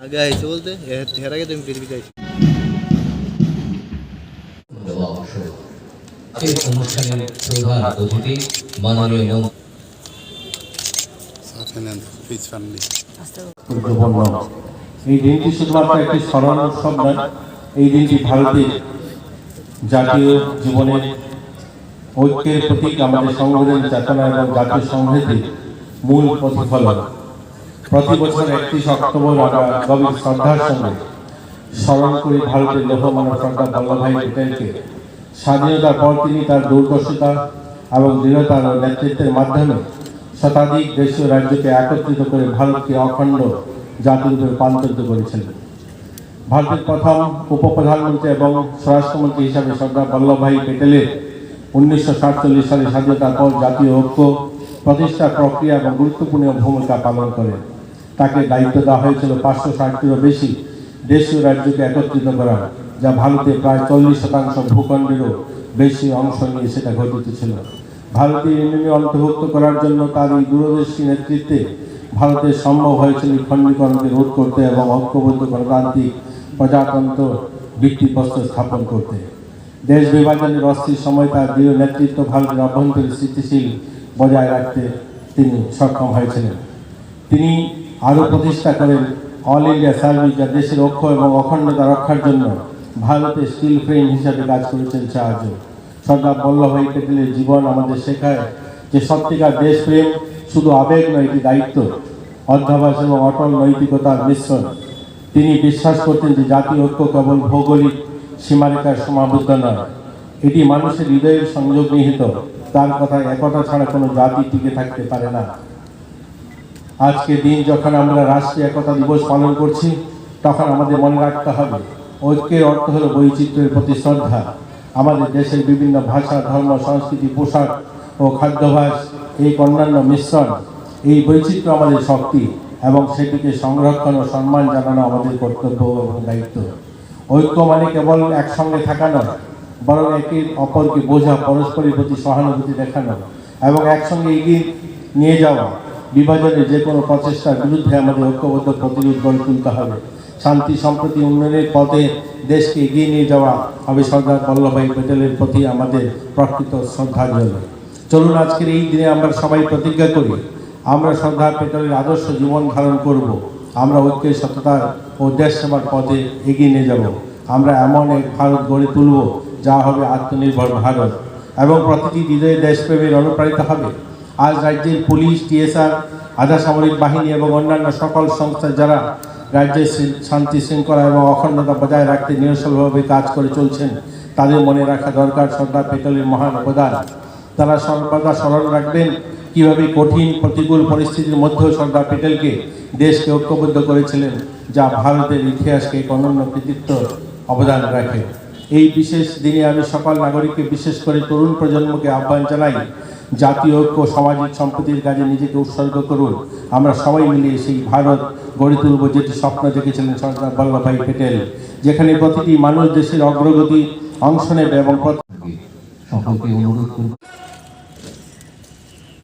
আগে বলতে? এর- আগে তুমি পৃথিবীতে দেওয়া এই দিনটি শুধুমাত্র একটি স্মরণ উৎসব নয় এই দিনটি ভারতের জাতীয় জীবনের ঐক্যের প্রতীক আমাদের সংবিধান চেতনা এবং জাতীয় সংহতির মূল প্রতিফলন। প্রতি বছর একত্রিশ অক্টোবর আমরা গভীর শ্রদ্ধার সঙ্গে স্মরণ করি ভারতের লৌহমানব সর্দার বল্লভভাই প্যাটেলকে স্বাধীনতার পর তিনি তার দূরদর্শিতা এবং দৃঢ়তার নেতৃত্বের মাধ্যমে শতাধিক দেশীয় রাজ্যকে একত্রিত করে ভারতকে অখণ্ড জাতিরূপে রূপান্তরিত করেছিলেন ভারতের প্রথম উপপ্রধানমন্ত্রী এবং স্বরাষ্ট্রমন্ত্রী হিসাবে সর্দার বল্লভভাই প্যাটেলের উনিশশো সাতচল্লিশ সালে স্বাধীনতার পর জাতীয় ঐক্য প্রতিষ্ঠা প্রক্রিয়া এবং গুরুত্বপূর্ণ ভূমিকা পালন করেন। তাকে দায়িত্ব দেওয়া হয়েছিল পাঁচশো ষাটটিরও বেশি দেশীয় রাজ্যকে একত্রিত করা, যা ভারতে প্রায় চল্লিশ শতাংশ ভূখণ্ডেরও বেশি অংশ নিয়ে সেটা ঘটিত ছিল। ভারতীয় ইউনিয়নে অন্তর্ভুক্ত করার জন্য তার এই দূরদর্শী নেতৃত্বে ভারতের সম্ভব হয়েছিল খণ্ডীকরণকে রোধ করতে এবং ঐক্যবদ্ধ গণতান্ত্রিক প্রজাতন্ত্র ভিত্তিপ্রস্তর স্থাপন করতে। দেশ বিভাজনের অস্থির সময় তার দৃঢ় নেতৃত্ব ভারতের অভ্যন্তরীণ স্থিতিশীল বজায় রাখতে তিনি সক্ষম হয়েছিলেন। তিনি আরও প্রতিষ্ঠা করেন অল ইন্ডিয়া সার্ভিস যা দেশের অক্ষ এবং অখণ্ডতা রক্ষার জন্য ভারতের স্টিল ফ্রেম হিসাবে কাজ করেছেন সাহায্য। সর্দার বল্লভভাই প্যাটেলের জীবন আমাদের শেখায় যে সত্যিকার দেশপ্রেম শুধু আবেগ নয়, এটি দায়িত্ব। অধ্যাবাস এবং অটল নৈতিকতার মিশ্রণ। তিনি বিশ্বাস করতেন যে জাতীয় ঐক্য কেবল ভৌগোলিক সীমারেখার সীমাবদ্ধ নয়, এটি মানুষের হৃদয়ের সংযোগ নিহিত। তার কথায় একতা ছাড়া কোনো জাতি টিকে থাকতে পারে না। আজকে দিন যখন আমরা রাষ্ট্রীয় একতা দিবস পালন করছি, তখন আমাদের মনে রাখতে হবে, ঐক্যের অর্থ হলো বৈচিত্র্যের প্রতি শ্রদ্ধা। আমাদের দেশের বিভিন্ন ভাষা, ধর্ম, সংস্কৃতি, পোশাক ও খাদ্যাভ্যাস, এই অন্যান্য মিশ্রণ, এই বৈচিত্র্য আমাদের শক্তি এবং সেটিকে সংরক্ষণ ও সম্মান জানানো আমাদের কর্তব্য এবং দায়িত্ব। ঐক্য মানে কেবল একসঙ্গে থাকা নয়, বরং একে অপরকে বোঝা, পরস্পরের প্রতি সহানুভূতি দেখানো এবং একসঙ্গে এগিয়ে নিয়ে যাওয়া। বিভাজনের যে কোনো প্রচেষ্টার বিরুদ্ধে আমাদের ঐক্যবদ্ধ প্রতিরোধ গড়ে তুলতে হবে। শান্তি, সম্প্রতি উন্নয়নের পথে দেশকে এগিয়ে নিয়ে যাওয়া হবে সর্দার বল্লভভাই প্যাটেলের প্রতি আমাদের প্রকৃত শ্রদ্ধাঞ্জলি। চলুন আজকের এই দিনে আমরা সবাই প্রতিজ্ঞা করি, আমরা সর্দার প্যাটেলের আদর্শ জীবন ধারণ করব, আমরা ঐক্যের সততার ও দেশ সেবার পথে এগিয়ে নিয়ে যাব। আমরা এমন এক ভারত গড়ে তুলব যা হবে আত্মনির্ভর ভারত এবং প্রতিটি হৃদয়ে দেশপ্রেমের অনুপ্রাণিত হবে। আজ রাজ্যের পুলিশ, টিএসআর সামরিক বাহিনী এবং অন্যান্য সকল সংস্থা যারা রাজ্যের শান্তি শৃঙ্খলা এবং অখণ্ডতা বজায় রাখতে নিরসলভাবে কাজ করে চলছেন, তাদের মনে রাখা দরকার সর্দার প্যাটেলের মহান অবদান। তারা সর্বদা স্মরণ রাখবেন কীভাবে কঠিন, প্রতিকূল পরিস্থিতির মধ্যেও সর্দার প্যাটেলকে দেশকে ঐক্যবদ্ধ করেছিলেন, যা ভারতের ইতিহাসকে এক অনন্য কৃতিত্ব অবদান রাখে। এই বিশেষ দিনে আমি সকল নাগরিককে, বিশেষ করে তরুণ প্রজন্মকে আহ্বান জানাই জাতীয় ঐক্য, সামাজিক সম্প্রীতির কাজে নিজেকে উৎসর্গ করুন। আমরা সবাই মিলে সেই ভারত গড়ে তুলব যেটি স্বপ্ন দেখেছিলেন সর্দার বল্লভভাই প্যাটেল যেখানে প্রতিটি মানুষ দেশের অগ্রগতি অংশ নেবে এবং সকলকে অনুরোধ